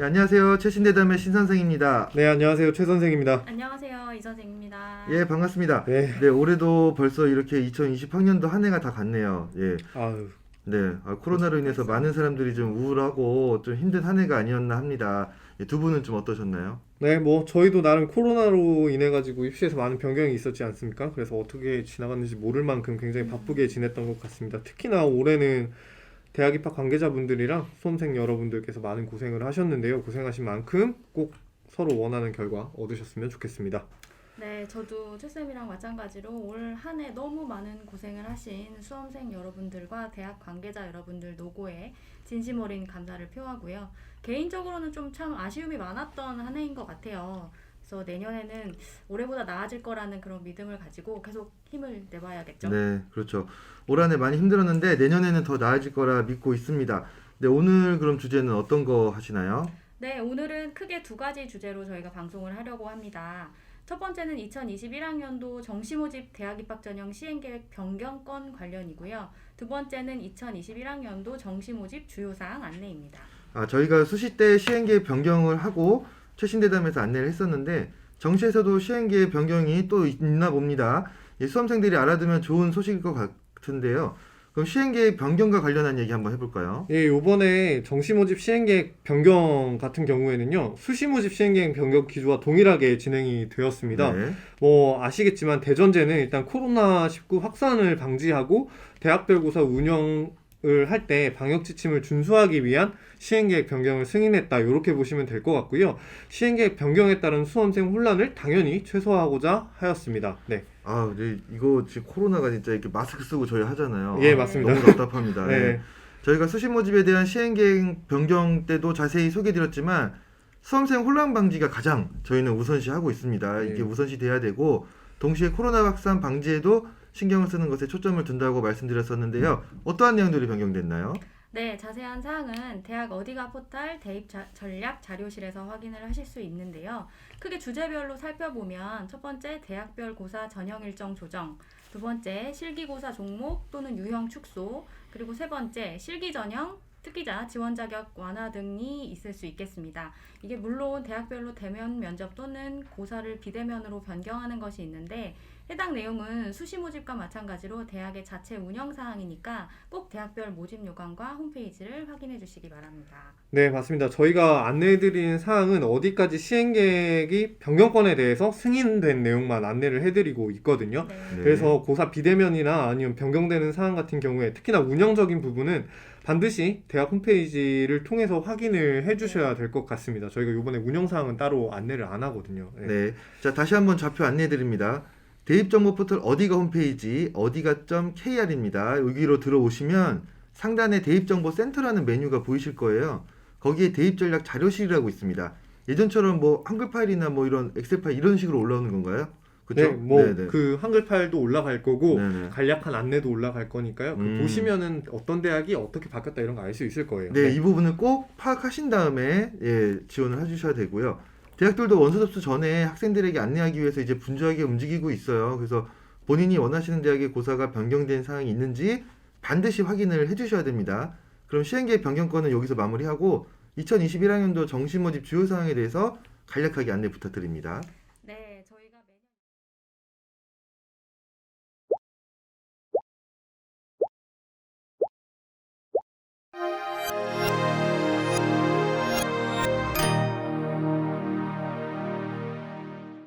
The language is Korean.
네, 안녕하세요. 최신대담의 신선생입니다. 네, 안녕하세요. 최 선생입니다. 안녕하세요 이 선생입니다. 예, 반갑습니다. 네. 네, 올해도 벌써 이렇게 2020학년도 한 해가 다 갔네요. 예. 아유, 네, 아, 코로나로 인해서 많은 사람들이 좀 우울하고 좀 힘든 한 해가 아니었나 합니다. 예, 두 분은 좀 어떠셨나요? 네, 뭐 저희도 나름 코로나로 인해 가지고 입시에서 많은 변경이 있었지 않습니까? 그래서 어떻게 지나갔는지 모를 만큼 굉장히 바쁘게 지냈던 것 같습니다. 특히나 올해는 대학 입학 관계자분들이랑 수험생 여러분들께서 많은 고생을 하셨는데요. 고생하신 만큼 꼭 서로 원하는 결과 얻으셨으면 좋겠습니다. 네 저도 최쌤이랑 마찬가지로 올 한 해 너무 많은 고생을 하신 수험생 여러분들과 대학 관계자 여러분들 노고에 진심 어린 감사를 표하고요. 개인적으로는 좀 참 아쉬움이 많았던 한 해인 것 같아요. 그래서 내년에는 올해보다 나아질 거라는 그런 믿음을 가지고 계속 힘을 내봐야겠죠. 네, 그렇죠. 올 한해 많이 힘들었는데 내년에는 더 나아질 거라 믿고 있습니다. 네, 오늘 그럼 주제는 어떤 거 하시나요? 네, 오늘은 크게 두 가지 주제로 저희가 방송을 하려고 합니다. 첫 번째는 2021학년도 정시모집 대학 입학 전형 시행계획 변경권 관련이고요. 두 번째는 2021학년도 정시모집 주요사항 안내입니다. 아, 저희가 수시 때 시행계획 변경을 하고 최신 대담에서 안내를 했었는데 정시에서도 시행계획 변경이 또 있나 봅니다. 예, 수험생들이 알아두면 좋은 소식일 것 같은데요. 그럼 시행계획 변경과 관련한 얘기 한번 해볼까요? 예, 요번에 정시 모집 시행계획 변경 같은 경우에는요. 수시 모집 시행계획 변경 기조와 동일하게 진행이 되었습니다. 네. 뭐 아시겠지만 대전제는 일단 코로나19 확산을 방지하고 대학별 고사 운영 을 할 때 방역 지침을 준수하기 위한 시행계획 변경을 승인했다. 이렇게 보시면 될 것 같고요. 시행계획 변경에 따른 수험생 혼란을 당연히 최소화하고자 하였습니다. 네. 아, 네, 이거 지금 코로나가 진짜 이렇게 마스크 쓰고 저희 하잖아요. 예, 아, 맞습니다. 너무 답답합니다. 네. 예. 저희가 수시 모집에 대한 시행계획 변경 때도 자세히 소개드렸지만 수험생 혼란 방지가 가장 저희는 우선시 하고 있습니다. 이게 네. 우선시 돼야 되고 동시에 코로나 확산 방지에도 신경을 쓰는 것에 초점을 둔다고 말씀드렸었는데요. 어떠한 내용들이 변경됐나요? 네, 자세한 사항은 대학 어디가 포탈 대입 자- 전략 자료실에서 확인을 하실 수 있는데요. 크게 주제별로 살펴보면 첫 번째 대학별 고사 전형 일정 조정, 두 번째 실기고사 종목 또는 유형 축소, 그리고 세 번째 실기 전형 특기자 지원 자격 완화 등이 있을 수 있겠습니다. 이게 물론 대학별로 대면 면접 또는 고사를 비대면으로 변경하는 것이 있는데 해당 내용은 수시 모집과 마찬가지로 대학의 자체 운영 사항이니까 꼭 대학별 모집 요강과 홈페이지를 확인해 주시기 바랍니다. 네, 맞습니다. 저희가 안내해드린 사항은 어디까지 시행계획이 변경권에 대해서 승인된 내용만 안내를 해드리고 있거든요. 네. 네. 그래서 고사 비대면이나 아니면 변경되는 사항 같은 경우에 특히나 운영적인 부분은 반드시 대학 홈페이지를 통해서 확인을 해주셔야 될 것 같습니다. 저희가 이번에 운영 사항은 따로 안내를 안 하거든요. 네. 네. 자, 다시 한번 좌표 안내해 드립니다. 대입 정보 포털 어디가 홈페이지 어디가.kr입니다. 여기로 들어오시면 상단에 대입 정보 센터라는 메뉴가 보이실 거예요. 거기에 대입 전략 자료실이라고 있습니다. 예전처럼 뭐 한글 파일이나 뭐 이런 엑셀 파일 이런 식으로 올라오는 건가요? 네, 그렇죠? 뭐그 한글 파일도 올라갈 거고 네네. 간략한 안내도 올라갈 거니까요. 그 음. 보시면은 어떤 대학이 어떻게 바뀌었다 이런 거 알 수 있을 거예요. 네, 이 부분은 꼭 파악하신 다음에 예, 지원을 해주셔야 되고요. 대학들도 원서 접수 전에 학생들에게 안내하기 위해서 이제 분주하게 움직이고 있어요. 그래서 본인이 원하시는 대학의 고사가 변경된 사항이 있는지 반드시 확인을 해주셔야 됩니다. 그럼 시행계획 변경권은 여기서 마무리하고 2021학년도 정시 모집 주요 사항에 대해서 간략하게 안내 부탁드립니다.